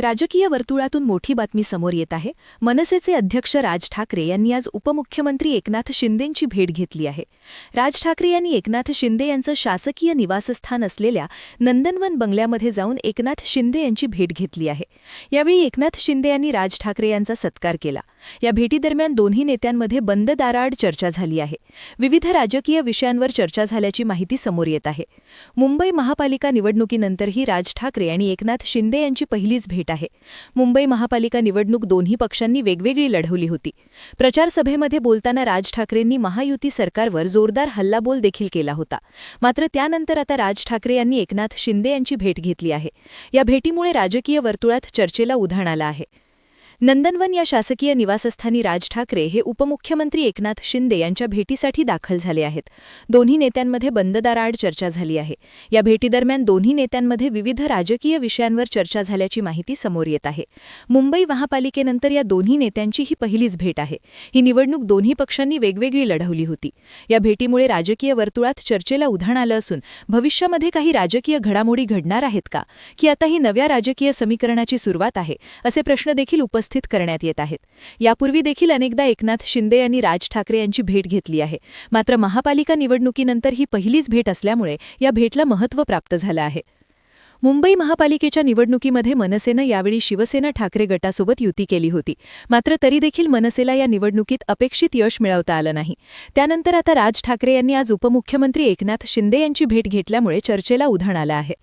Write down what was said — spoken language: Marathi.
राजकीय वर्तुळातून मोठी बातमी समोर येत आहे. मनसेचे अध्यक्ष राज ठाकरे यांनी आज उपमुख्यमंत्री एकनाथ शिंदेंची भेट घेतली आहे. राज ठाकरे यांनी एकनाथ शिंदे यांचं शासकीय निवासस्थान असलेल्या नंदनवन बंगल्यामध्ये जाऊन एकनाथ शिंदे यांची भेट घेतली आहे. यावेळी एकनाथ शिंदे यांनी राज ठाकरे यांचा सत्कार केला. या भेटीदरम्यान दोन्ही नेत्यांमध्ये बंद दाराआड चर्चा झाली आहे. विविध राजकीय विषयांवर चर्चा झाल्याची माहिती समोर येत आहे. मुंबई महापालिका निवडणुकीनंतरही राज ठाकरे आणि एकनाथ शिंदे यांची पहिलीच भेट आहे. मुंबई महापालिका निवडणूक दोन्ही पक्षांनी वेगवेगळी लढवली होती. प्रचारसभेमध्ये बोलताना राज ठाकरेंनी महायुती सरकारवर जोरदार हल्लाबोल देखील केला होता. मात्र त्यानंतर आता राज ठाकरे यांनी एकनाथ शिंदे यांची भेट घेतली आहे. या भेटीमुळे राजकीय वर्तुळात चर्चेला उधाण आलं आहे. नंदनवन या शासकीय निवासस्थानी राज ठाकरे हे उपमुख्यमंत्री एकनाथ शिंदे यांच्या भेटीसाठी दाखल झाले आहेत. दोन्ही नेत्यांमध्ये बंददाराआड चर्चा झाली आहे. या भेटीदरम्यान दोन्ही नेत्यांमध्ये विविध राजकीय विषयांवर चर्चा झाल्याची माहिती समोर येत आहे. मुंबई महापालिकेनंतर या दोन्ही नेत्यांची ही पहिलीच भेट आहे. ही निवडणूक दोन्ही पक्षांनी वेगवेगळी लढवली होती. या भेटीमुळे राजकीय वर्तुळात चर्चेला उधाण आलं असून भविष्यामध्ये काही राजकीय घडामोडी घडणार आहेत का? की आता ही नव्या राजकीय समीकरणाची सुरुवात आहे? असे प्रश्न देखील उपस्थित करण्यात येत आहेत. यापूर्वी देखील अनेकदा एकनाथ शिंदे यांनी राज ठाकरे यांची भेट घेतली आहे. मात्र महापालिका निवडणुकीनंतर ही पहिलीच भेट असल्यामुळे या भेटला महत्त्व प्राप्त झालं आहे. मुंबई महापालिकेच्या निवडणुकीमध्ये मनसेनं यावेळी शिवसेना ठाकरे गटासोबत युती केली होती. मात्र तरी देखील मनसेला या निवडणुकीत अपेक्षित यश मिळवता आलं नाही. त्यानंतर आता राज ठाकरे यांनी आज उपमुख्यमंत्री एकनाथ शिंदे यांची भेट घेतल्यामुळे चर्चेला उधाण आलं आहे.